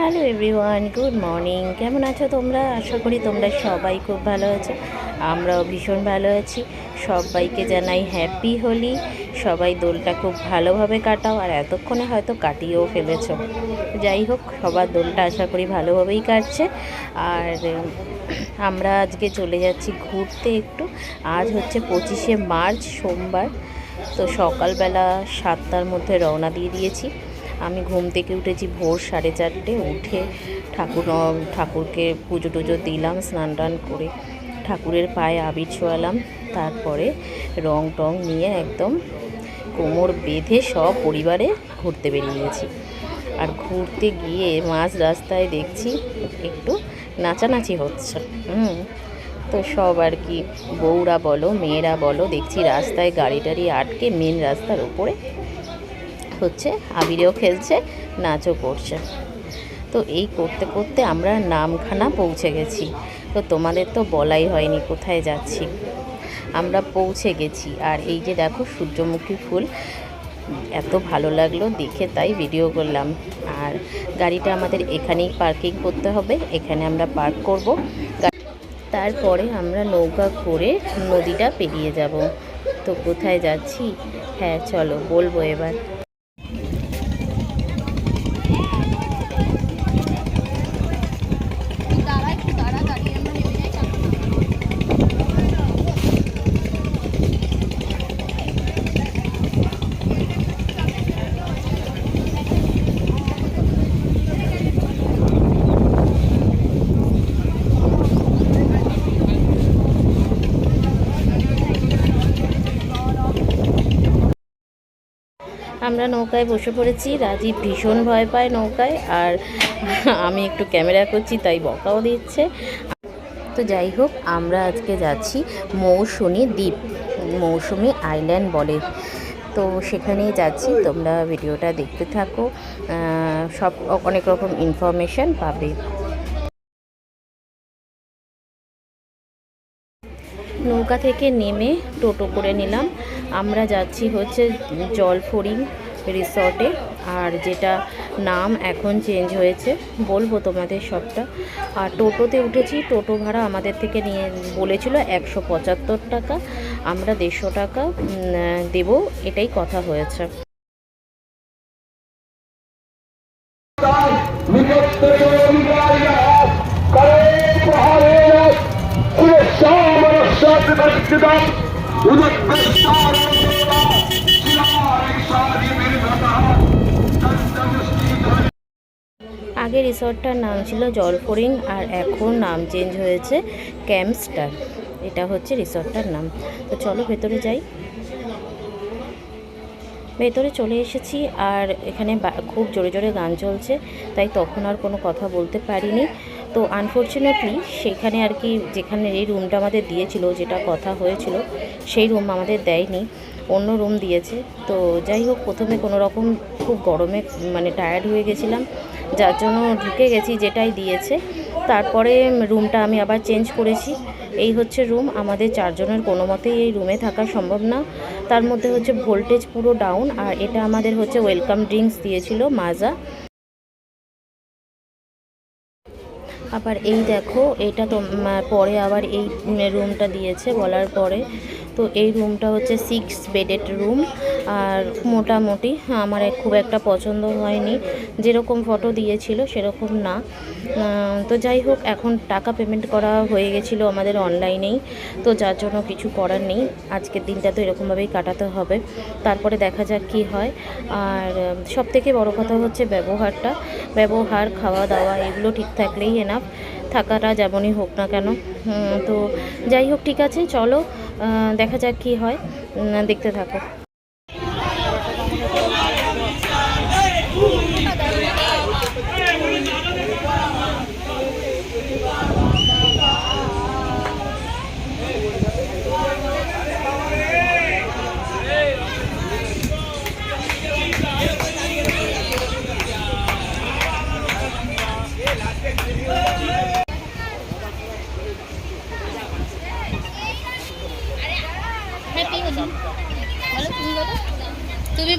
Hello everyone good morning কেমন আছো তোমরা? আশা করি তোমরা সবাই খুব ভালো আছো। আমরাও ভীষণ ভালো আছি। সবাইকে জানাই হ্যাপি হোলি সবাই দোলটা খুব ভালোভাবে কাটাও আর এতক্ষণে হয়তো কাটিয়েও ফেলেছো। যাই হোক, সবার দোলটা আশা করি ভালোভাবেই কাটছে। আর আমরা আজকে চলে যাচ্ছি ঘুরতে একটু। আজ হচ্ছে পঁচিশে মার্চ, সোমবার। তো সকালবেলা সাতটার মধ্যে রওনা দিয়ে দিয়েছি। আমি ঘুম থেকে উঠেছি ভোর সাড়ে চারটে, উঠে ঠাকুর ঠাকুরকে পুজো টুজো দিলাম, স্নান টান করে ঠাকুরের পায়ে আবির ছোঁয়ালাম, তারপরে রং টং নিয়ে একদম কোমর বেঁধে সব পরিবারে ঘুরতে বেরিয়েছি। আর ঘুরতে গিয়ে মাঝ রাস্তায় দেখছি একটু নাচানাচি হচ্ছে। হুম, তো সব আর কি, বউরা বলো, মেয়েরা বলো, দেখছি রাস্তায় গাড়ি টাড়ি আটকে মেন রাস্তার ওপরে হচ্ছে, আবিরেও খেলছে, নাচও করছে। তো এই করতে করতে আমরা নামখানা পৌঁছে গেছি। তো তোমাদের তো বলাই হয়নি কোথায় যাচ্ছি। আমরা পৌঁছে গেছি। আর এই যে দেখো সূর্যমুখী ফুল, এত ভালো লাগল দেখে তাই ভিডিও করলাম। আর গাড়িটা আমাদের এখানেই পার্কিং করতে হবে, এখানে আমরা পার্ক করব। তারপরে আমরা নৌকা করে নদীটা পেরিয়ে যাব। তো কোথায় যাচ্ছি? হ্যাঁ চলো বলব এবার। আমরা নৌকায় বসে পড়েছি। রাজীব ভীষণ ভয় পায় নৌকায় আর আমি একটু ক্যামেরা করছি, তাই বকাও দিচ্ছে। তো যাই হোক, আমরা আজকে যাচ্ছি মৌসুমী দ্বীপ, মৌসুমী আইল্যান্ড বলে। তো সেখানেই যাচ্ছি, তোমরা ভিডিওটা দেখতে থাকো। সব অনেক রকম ইনফরমেশান পাবে। নৌকা থেকে নেমে টোটো করে নিলাম। আমরা যাচ্ছি হচ্ছে জলফড়িং রিসর্টে। আর যেটা নাম এখন চেঞ্জ হয়েছে, বলব তোমাদের সবটা। আর টোটোতে উঠেছি, টোটো ভাড়া আমাদের থেকে নিয়ে বলেছিল একশো পঁচাত্তর টাকা। আমরা দেড়শো টাকা দেবো, এটাই কথা হয়েছে। আগে রিসর্টটার নাম ছিল জলফড়িং আর এখন নাম চেঞ্জ হয়েছে ক্যাম্পস্টার। এটা হচ্ছে রিসর্টটার নাম। তো চলো ভেতরে যাই। ভেতরে চলে এসেছি আর এখানে খুব জোরে জোরে গান চলছে, তাই তখন আর কোনো কথা বলতে পারিনি। তো আনফর্চুনেটলি সেখানে আর কি যেখানে এই রুমটা আমাদের দিয়েছিল, যেটা কথা হয়েছিল, সেই রুম আমাদের দেয়নি, অন্য রুম দিয়েছে। তো যাই হোক, প্রথমে কোনো রকম খুব গরমে মানে টায়ার্ড হয়ে গেছিলাম, যার জন্য ঢুকে গেছি যেটাই দিয়েছে। তারপরে রুমটা আমি আবার চেঞ্জ করেছি। এই হচ্ছে রুম আমাদের চারজনের কোনো মতেই এই রুমে থাকা সম্ভব না। তার মধ্যে হচ্ছে ভোল্টেজ পুরো ডাউন আর এটা আমাদের হচ্ছে ওয়েলকাম ড্রিঙ্কস দিয়েছিল মাজা। আবার এই দেখো, এটা তো পরে আবার এই রুমটা দিয়েছে বলার পরে। তো এই রুমটা হচ্ছে সিক্স বেডেড রুম আর মোটামুটি আমার খুব একটা পছন্দ হয়নি। যেরকম ফটো দিয়েছিল, সেরকম না। তো যাই হোক, এখন টাকা পেমেন্ট করা হয়ে গেছিল আমাদের অনলাইনেই তো যার জন্য কিছু করার নেই। আজকের দিনটা তো এরকমভাবেই কাটাতে হবে। তারপরে দেখা যাক কি হয়। আর সব থেকে বড় কথা হচ্ছে ব্যবহারটা। ব্যবহার, খাওয়া দাওয়া, এগুলো ঠিক থাকলেই এনাফ থাকাটা যেমনই হোক না কেন। তো যাই হোক, ঠিক আছে, চলো দেখা যাক কি হয়। দেখতে থাকো।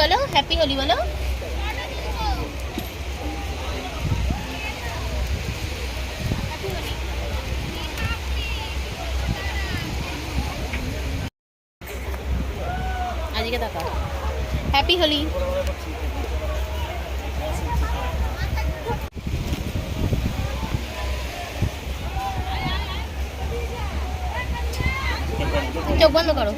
বলো হ্যাপি হোলি বলো। আজকে দেখা হ্যাপি হোলি। চোখ বন্ধ করো।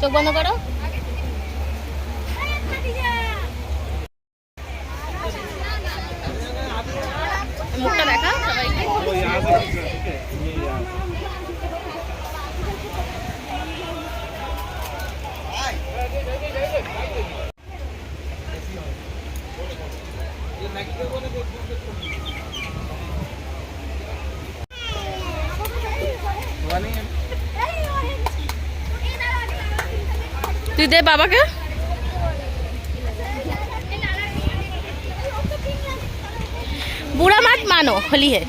চোখ বন্ধ করো। দে বাবাকে। বুড়া মাঠ মানো হলি হে।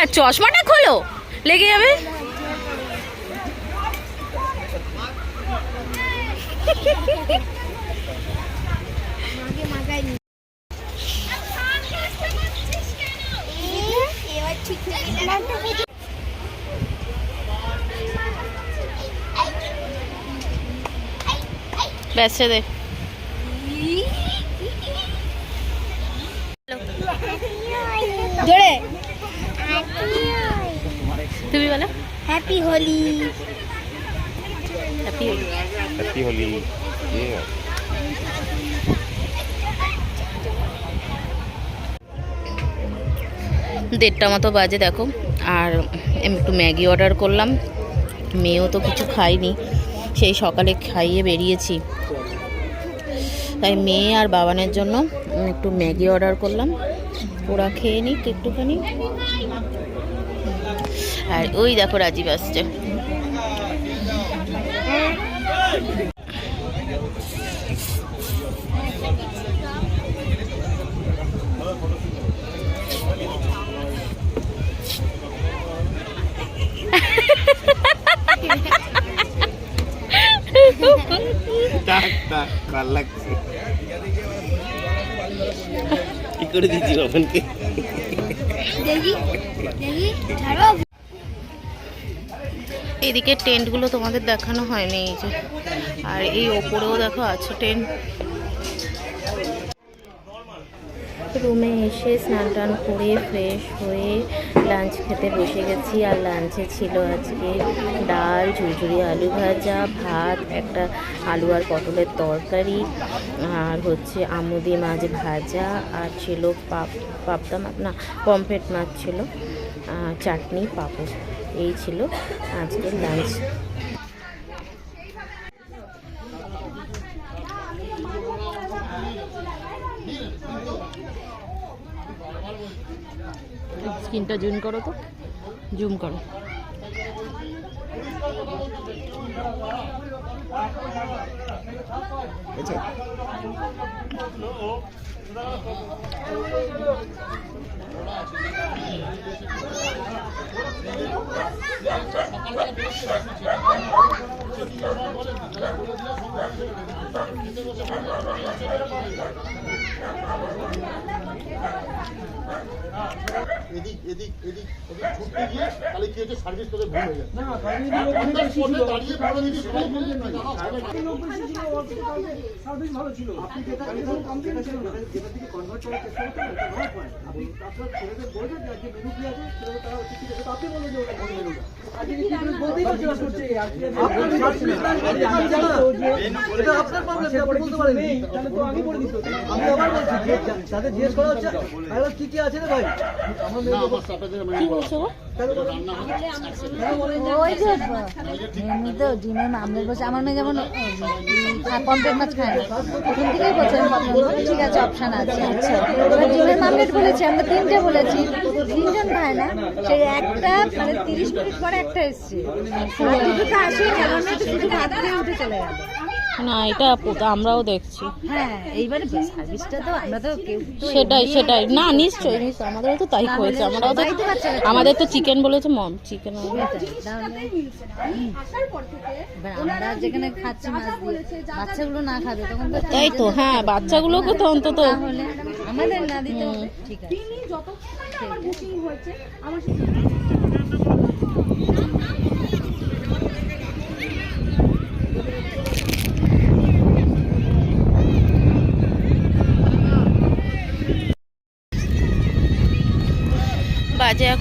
আর চশমাটা খোলো লেগে যাবে। ব্যাস দে জোরে তুমি বলো happy Holi happy Holi Holi. Yeah. দেড়টা মতো বাজে দেখো। আর একটু ম্যাগি অর্ডার করলাম। মেয়েও তো কিছু খায়নি। সেই সকালে খাইয়ে বেরিয়েছি। তাই মেয়ে আর বাবানের জন্য একটু ম্যাগি অর্ডার করলাম। ওরা খেয়ে নিক একটুখানি। আর ওই দেখো রাজীব আসছে। টাক টাক ভালো লাগছে। কি করে দিচ্ছি বাবানকে? দেখি দেখি ছাড়ো। এদিকে টেন্টগুলো তোমাদের দেখানো হয়নি এই যে। আর এই ওপরেও দেখো আছে টেন্ট। রুমে এসে স্নান টান করে ফ্রেশ হয়ে লাঞ্চ খেতে বসে গেছি। আর লাঞ্চে ছিল আজকে ডাল, ঝুরঝুরি আলু ভাজা, ভাত, একটা আলু আর পটলের তরকারি, আর হচ্ছে আমুদি মাছ ভাজা, আর ছিল পাপ, পাবদা মাছ, না, পমফ্রেট মাছ ছিল চাটনি, পাপড়, এই ছিল আজকের লাঞ্চ স্ক্রিনটা জুম করো তো। জুম করো। এদিক এদিক এদিক ওদের ছুটতে গিয়ে তাহলে কি হচ্ছে? সার্ভিস তোদের ভুল হয়ে দাঁড়িয়ে সবাই না, হচ্ছে একবার কি কি না, মেনু আছে। যে ডিমের মামলের বসে আমার মেয়ে যেমন পম্পের মাছ খায়। থেকেই বলছে প্রথম বললাম, ঠিক আছে অপশান আছে। আচ্ছা। এবার ডিমের মামলেট বলেছি আমরা তিনটে বলেছি। তিনজন খায় না সেই একটা মানে তিরিশ মিনিট পরে একটা এসছে। দুটো আসে উঠে চলে গেল না এটা আমরাও দেখছি। হ্যাঁ এইবারে সার্ভিসটা তো আমরা তো কেউ সেটাই সেটাই। না নিশ্চয়ই নিশ্চয়ই আমাদেরও তো তাই হয়েছে। আমরাও তো। আমাদের তো চিকেন বলেছে মম চিকেন সেটাই, তাহলে এবার আমরা যেখানে খাচ্ছি বাচ্চাগুলো না খাবে তখন তাই তো হ্যাঁ বাচ্চাগুলোকে তো অন্তত আমাদের না দিতে ঠিক আছে। বাজে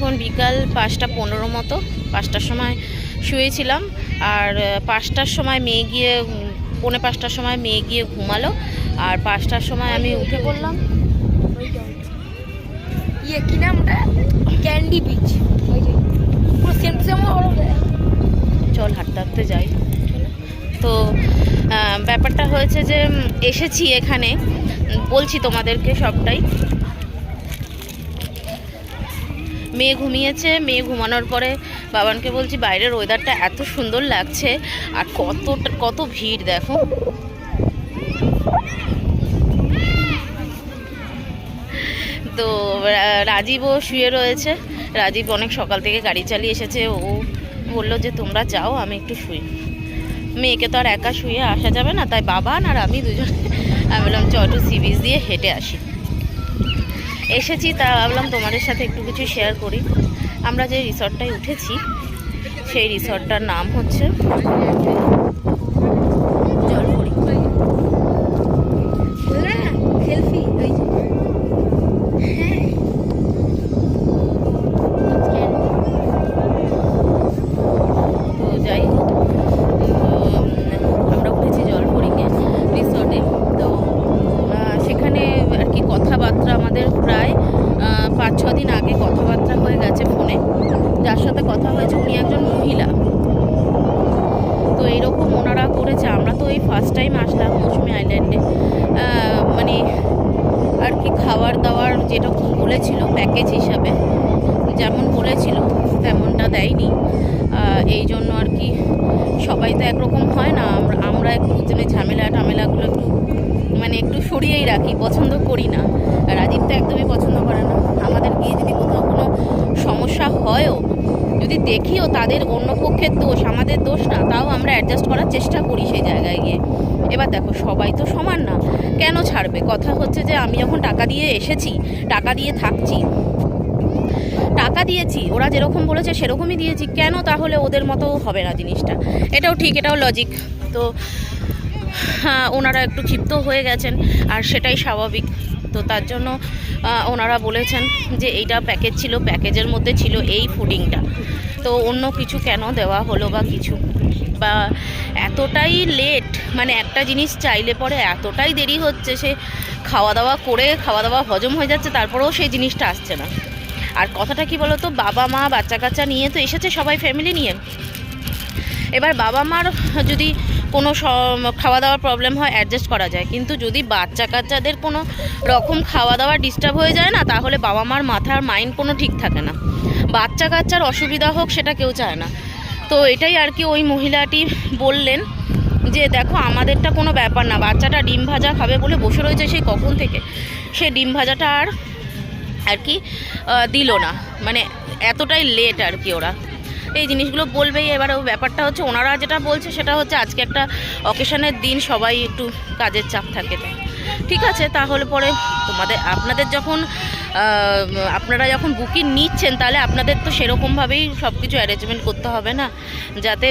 এখন বিকাল পাঁচটা পনেরো মতো পাঁচটার সময় শুয়েছিলাম। আর পাঁচটার সময় মেয়ে গিয়ে পৌনে পাঁচটার সময় মেয়ে গিয়ে ঘুমালো। আর পাঁচটার সময় আমি উঠে পড়লাম। ইয়ে কি ক্যান্ডি বিচ চল হাঁটতে হাঁটতে যাই। তো ব্যাপারটা হয়েছে যে এসেছি এখানে। বলছি তোমাদেরকে সবটাই। মেয়ে ঘুমিয়েছে, মেয়ে ঘুমানোর পরে বাবানকে বলছি, বাইরের ওয়েদারটা এত সুন্দর লাগছে আর কত কত ভিড় দেখো। তো রাজীবও শুয়ে রয়েছে। রাজীব অনেক সকাল থেকে গাড়ি চালিয়ে এসেছে। ও বলল যে, তোমরা যাও, আমি একটু শুই। মেয়েকে তো আর একা শুয়ে আসা যাবে না, তাই বাবা আর আমি দুজন, আমি বললাম, চ, একটু সি বিচ দিয়ে হেঁটে আসি। এসেছি, তা ভাবলাম তোমাদের সাথে একটু কিছু শেয়ার করি। আমরা যে রিসর্টটায় উঠেছি, সেই রিসর্টটার নাম হচ্ছে এই ফার্স্ট টাইম আসলাম মৌসুমি আইল্যান্ডে মানে আর কি খাবার দাবার যেটা বলেছিল প্যাকেজ হিসাবে, যেমন বলেছিল, তেমনটা দেয়নি। এই জন্য আর কি সবাই তো একরকম হয় না, আমরা একটু মানে ঝামেলা টামেলাগুলো একটু মানে একটু সরিয়েই রাখি, পছন্দ করি না। রাজীব তো একদমই পছন্দ করে না। আমাদের গিয়ে যদি কোথাও কোনো সমস্যা হয়ও যদি দেখিও তাদের অন্য পক্ষের দোষ আমাদের দোষ না তাও আমরা অ্যাডজাস্ট করার চেষ্টা করি সেই জায়গায় গিয়ে। এবার দেখো সবাই তো সমান না। কেন ছাড়বে? কথা হচ্ছে যে আমি যখন টাকা দিয়ে এসেছি টাকা দিয়ে থাকছি টাকা দিয়েছি ওরা যেরকম বলেছে সেরকমই দিয়েছি কেন তাহলে ওদের মতো হবে না জিনিসটা? এটাও ঠিক এটাও লজিক তো হ্যাঁ, ওনারা একটু ক্ষিপ্ত হয়ে গেছেন আর সেটাই স্বাভাবিক। তো তার জন্য ওনারা বলেছেন যে এইটা প্যাকেজ ছিল প্যাকেজের মধ্যে ছিল এই ফুডিংটা তো অন্য কিছু কেন দেওয়া হলো বা কিছু? বা এতটাই লেট মানে একটা জিনিস চাইলে পরে এতটাই দেরি হচ্ছে, সে খাওয়া দাওয়া করে খাওয়া দাওয়া হজম হয়ে যাচ্ছে, তারপরেও সেই জিনিসটা আসছে না। আর কথাটা কি বলতো, বাবা মা বাচ্চা কাচ্চা নিয়ে তো এসেছে সবাই ফ্যামিলি নিয়ে। এবার বাবা মার যদি কোনো খাওয়া দাওয়ার প্রবলেম হয় অ্যাডজাস্ট করা যায়। কিন্তু যদি বাচ্চা কাচ্চাদের কোনো রকম খাওয়া দাওয়া ডিস্টার্ব হয়ে যায় না, তাহলে বাবা মার মাথার মাইন্ড কোনো ঠিক থাকে না। বাচ্চা কাচ্চার অসুবিধা হোক, সেটা কেউ চায় না। তো এটাই আর কি ওই মহিলাটি বললেন যে, দেখো, আমাদেরটা কোনো ব্যাপার না। বাচ্চাটা ডিম ভাজা খাবে বলে বসে রয়েছে সেই কখন থেকে? সে ডিম ভাজাটা আর আর কি দিল না। মানে এতটাই লেট আর কি ওরা। এই জিনিসগুলো বলবেই। এবারে ব্যাপারটা হচ্ছে ওনারা যেটা বলছে সেটা হচ্ছে আজকে একটা অকেশনের দিন, সবাই একটু কাজের চাপ থাকে ঠিক আছে, তাহলে পরে তোমাদের, আপনাদের যখন আপনারা যখন বুকিং নিচ্ছেন, তাহলে আপনাদের তো সেরকমভাবেই সব কিছু অ্যারেঞ্জমেন্ট করতে হবে না? যাতে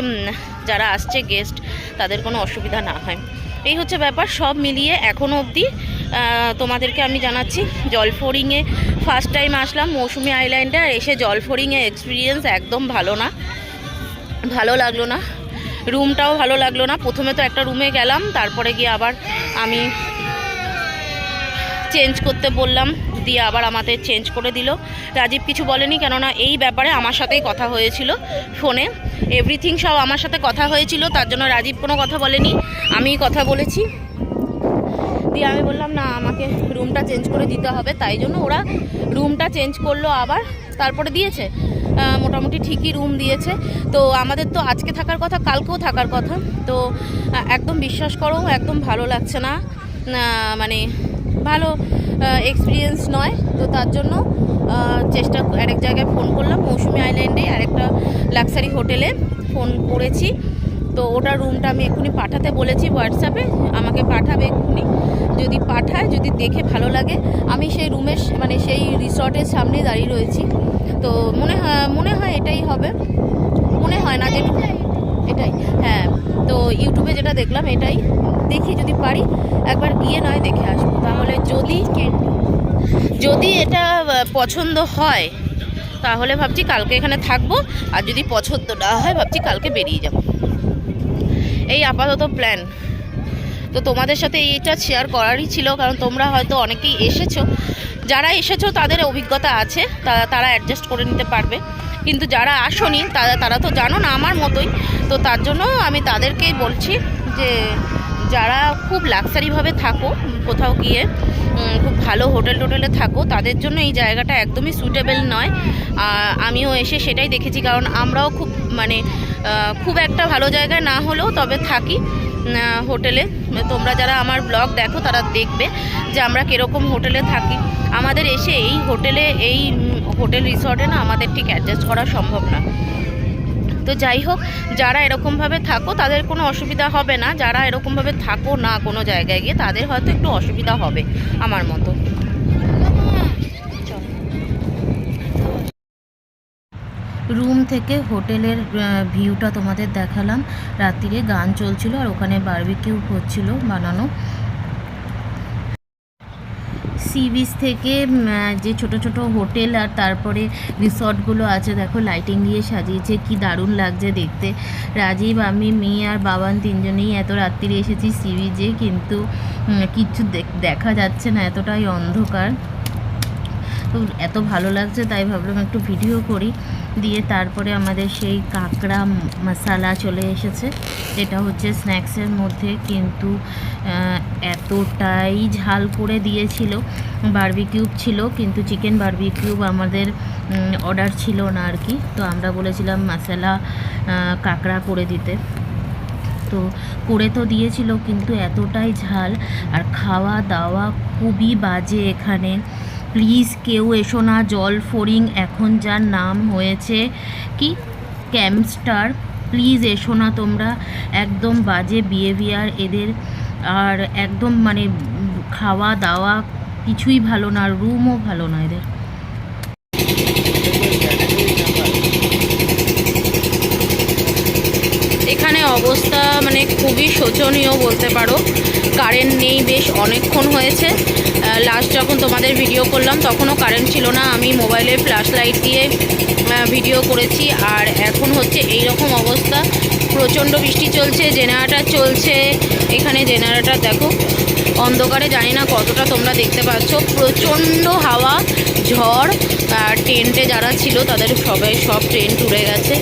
যারা আসছে গেস্ট তাদের কোনো অসুবিধা না হয়। এই হচ্ছে ব্যাপার, সব মিলিয়ে এখনও অবধি তোমাদেরকে আমি জানাচ্ছি জলফোরিংয়ে ফার্স্ট টাইম আসলাম মৌসুমি আইল্যান্ডে আর এসে জলফোরিংয়ে এক্সপিরিয়েন্স একদম ভালো না। ভালো লাগল না। রুমটাও ভালো লাগল না। প্রথমে তো একটা রুমে গেলাম, তারপরে গিয়ে আবার আমি চেঞ্জ করতে বললাম, দিয়ে আবার আমাদের চেঞ্জ করে দিল। রাজীব কিছু বলেনি, কেননা এই ব্যাপারে আমার সাথেই কথা হয়েছিল ফোনে। এভরিথিং সব আমার সাথে কথা হয়েছিল, তার জন্য রাজীব কোনো কথা বলেনি। আমিই কথা বলেছি। দিয়ে আমি বললাম, না, আমাকে রুমটা চেঞ্জ করে দিতে হবে। তাই জন্য ওরা রুমটা চেঞ্জ করল আবার, তারপরে দিয়েছে। মোটামুটি ঠিকই রুম দিয়েছে। তো আমাদের তো আজকে থাকার কথা, কালকেও থাকার কথা। তো একদম বিশ্বাস করো, একদম ভালো লাগছে না। মানে ভালো এক্সপিরিয়েন্স নয়। তো তার জন্য চেষ্টা, আরেক জায়গায় ফোন করলাম, মৌসুমি আইল্যান্ডে আরেকটা লাক্সারি হোটেলে ফোন করেছি। তো ওটা রুমটা আমি এক্ষুনি পাঠাতে বলেছি হোয়াটসঅ্যাপে আমাকে পাঠাবে এক্ষুনি। যদি পাঠায়, যদি দেখে ভালো লাগে, আমি সেই রুমের মানে সেই রিসর্টের সামনে দাঁড়িয়ে রয়েছি। তো মনে হয় মনে হয় এটাই হবে। মনে হয় না যে এটাই হ্যাঁ। তো ইউটিউবে যেটা দেখলাম, এটাই। দেখি যদি পারি, একবার গিয়ে নয় দেখে আসব। তাহলে যদি যদি এটা পছন্দ হয়, তাহলে ভাবছি কালকে এখানে থাকব। আর যদি পছন্দ না হয়, ভাবছি কালকে বেরিয়ে যাব। এই আপাতত প্ল্যান তো তোমাদের সাথে এইটা শেয়ার করারই ছিল, কারণ তোমরা হয়তো অনেকেই এসেছ। যারা এসেছ, তাদের অভিজ্ঞতা আছে, তারা তারা অ্যাডজাস্ট করে নিতে পারবে। কিন্তু যারা আসনি তারা তারা তো জানো না আমার মতোই। তো তার জন্য আমি তাদেরকেই বলছি যে, যারা খুব লাক্সারিভাবে থাকো, কোথাও গিয়ে খুব ভালো হোটেল টোটেলে থাকো, তাদের জন্য এই জায়গাটা একদমই সুটেবল নয়। আমিও এসে সেটাই দেখেছি, কারণ আমরাও খুব মানে খুব একটা ভালো জায়গায় না হলেও তবে থাকি। হোটেলে। তোমরা যারা আমার ব্লগ দেখো, তারা দেখবে যে আমরা কীরকম হোটেলে থাকি। আমাদের এসে এই হোটেলে, এই হোটেল রিসর্টে না আমাদের ঠিক অ্যাডজাস্ট করা সম্ভব না। তো যাই হোক, যারা এরকমভাবে থাকো, তাদের কোনো অসুবিধা হবে না। যারা এরকমভাবে থাকো না কোনো জায়গায় গিয়ে, তাদের হয়তো একটু অসুবিধা হবে, আমার মতো। রুম থেকে হোটেলের ভিউটা তোমাদের দেখালাম। রাত্রিরে গান চলছিল আর ওখানে বারবিকিউ হচ্ছিল বানানো। সি বিচ থেকে যে ছোট ছোট হোটেল আর তারপরে রিসর্টগুলো আছে, দেখো লাইটিং দিয়ে সাজিয়েছে, কি দারুণ লাগছে দেখতে। রাজীব, আমি, মেয়ে আর বাবান তিনজনেই এত রাত্রিরে এসেছি সি বিচে কিন্তু দেখ- দেখা যাচ্ছে না, এতটাই অন্ধকার। তো এত ভালো লাগছে, তাই ভাবলাম একটু ভিডিও করি। দিয়ে তারপরে আমাদের সেই কাঁকড়া মশালা চলে এসেছে। এটা হচ্ছে স্ন্যাক্সের মধ্যে কিন্তু এতটাই ঝাল করে দিয়েছিল। বারবিকিউব ছিল, কিন্তু চিকেন বারবিকিউব আমাদের অর্ডার ছিল না আর কি। তো আমরা বলেছিলাম মশালা কাঁকড়া করে দিতে। তো করে তো দিয়েছিল, কিন্তু এতটাই ঝাল। আর খাওয়া দাওয়া খুবই বাজে এখানে। প্লিজ কেউ এসো না, জল ফোরিং এখন যার নাম হয়েছে কি? ক্যাম্পস্টার। প্লিজ এসো না তোমরা। একদম বাজে বিহেভিয়ার এদের। আর একদম মানে খাওয়া দাওয়া কিছুই ভালো না, রুমও ভালো না এদের এখানে অবস্থা মানে খুবই শোচনীয় বলতে পারো। কারেন্ট নেই বেশ অনেকক্ষণ হয়েছে। লাস্ট যখন তোমাদের ভিডিও করলাম তখনও কারেন্ট ছিল না। আমি মোবাইলে ফ্ল্যাশ লাইট দিয়ে ভিডিও করেছি। আর এখন হচ্ছে এই রকম অবস্থা। প্রচণ্ড বৃষ্টি চলছে জেনারেটার চলছে। এখানে জেনারেটার দেখো, অন্ধকারে জানি না কতটা তোমরা দেখতে পাচ্ছ। প্রচণ্ড হাওয়া, ঝড়, আর টেন্টে যারা ছিল তাদের সবাই সব ট্রেন উড়ে গেছে।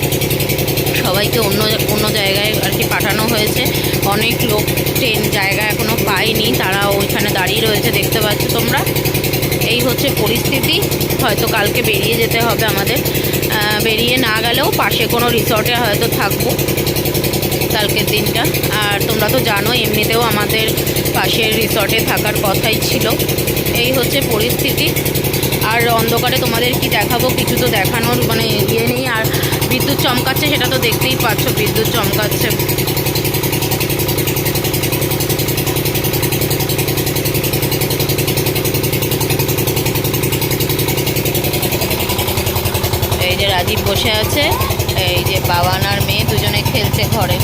সবাইকে অন্য অন্য জায়গায় আর কি পাঠানো হয়েছে। অনেক লোক ট্রেন জায়গা এখনও পায়নি, তারা ওইখানে দাঁড়িয়ে রয়েছে, দেখতে পাচ্ছ তোমরা। এই হচ্ছে পরিস্থিতি, হয়তো কালকে বেরিয়ে যেতে হবে আমাদের। বেরিয়ে না গেলেও পাশে কোনো রিসর্টে হয়তো থাকব কালকের দিনটা। আর তোমরা তো জানো এমনিতেও আমাদের পাশের রিসর্টে থাকার কথাই ছিল। এই হচ্ছে পরিস্থিতি। আর অন্ধকারে তোমাদের কি দেখাবো? কিছু তো দেখানোর মানে ইয়ে নেই। আর বিদ্যুৎ চমকাচ্ছে, সেটা তো দেখতেই পাচ্ছ, বিদ্যুৎ চমকাচ্ছে। এই যে রাজীব বসে আছে, এই যে বাবান আর মেয়ে দুজনে খেলছে ঘরে।